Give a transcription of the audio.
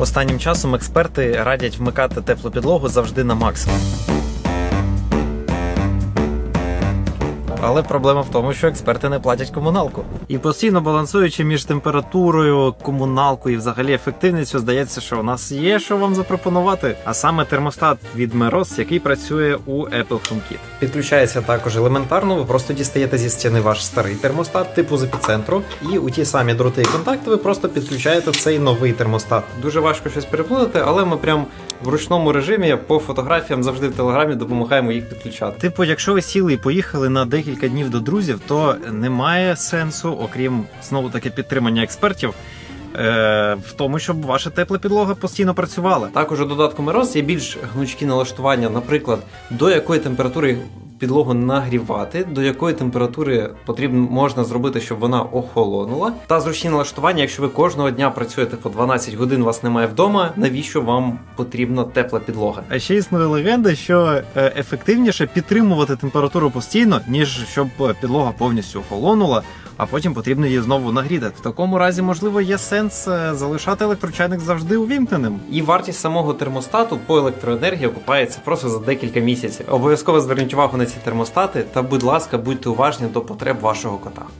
Останнім часом експерти радять вмикати теплу підлогу завжди на максимум. Але проблема в тому, що експерти не платять комуналку. І постійно балансуючи між температурою, комуналкою і взагалі ефективністю, здається, що у нас є що вам запропонувати. А саме термостат від Meros, який працює у Apple HomeKit. Підключається також елементарно. Ви просто дістаєте зі стіни ваш старий термостат, типу з епіцентру, і у ті самі дроти і контакти ви просто підключаєте цей новий термостат. Дуже важко щось переплутати, але ми прям в ручному режимі по фотографіям завжди в телеграмі допомагаємо їх підключати. Типу, якщо ви сіли і поїхали на декілька днів до друзів, то немає сенсу, окрім знову таки підтримання експертів. е, В тому, щоб ваша тепла підлога постійно працювала. Також у додатку Мороз є більш гнучкі налаштування, наприклад, до якої температури підлогу нагрівати, до якої температури потрібно можна зробити, щоб вона охолонула. Та зручні налаштування, якщо ви кожного дня працюєте по 12 годин, вас немає вдома. Навіщо вам потрібна тепла підлога? А ще існує легенда, що е, ефективніше підтримувати температуру постійно, ніж щоб е, підлога повністю охолонула. А потім потрібно її знову нагріти. В такому разі, можливо, є сенс е, залишати електрочайник завжди увімкненим. І вартість самого термостату по електроенергії окупається просто за декілька місяців. Обов'язково зверніть увагу на термостати та, будь ласка, будьте уважні до потреб вашого кота.